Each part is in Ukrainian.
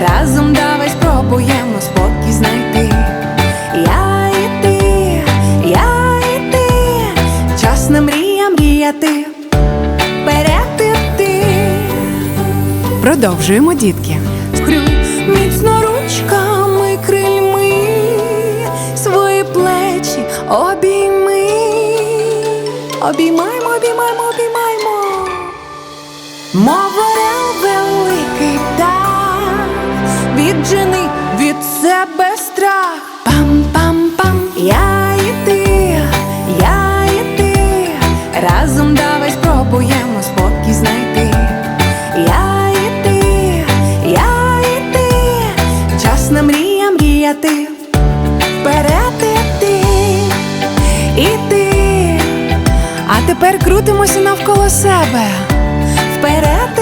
Разом давай спробуємо спокій знайти. Я і ти, я і ти, час не мрія мріяти, Вперед ти Продовжуємо, дітки. Скрю міцно ручками, крильми, свої плечі обійми, обіймаємо, обіймаємо, обіймаємо. Мова віджени від себе страх. Пам-пам-пам, я і ти, я і ти, разом давай спробуємо спокій знайти. Я і ти, я і ти, час на мрія мріяти, вперед іти, іти, А тепер крутимося навколо себе. вперед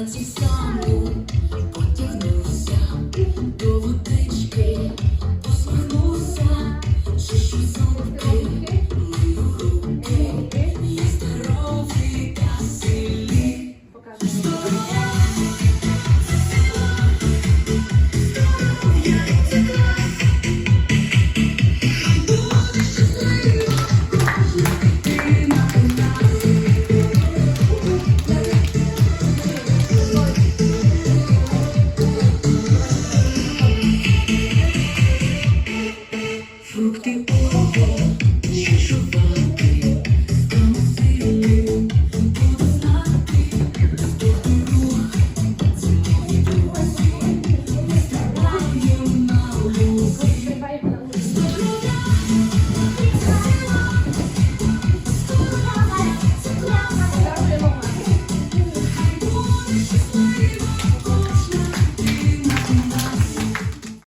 палиці до водички, посміхнувся, чищу зубки, руки, є здорові.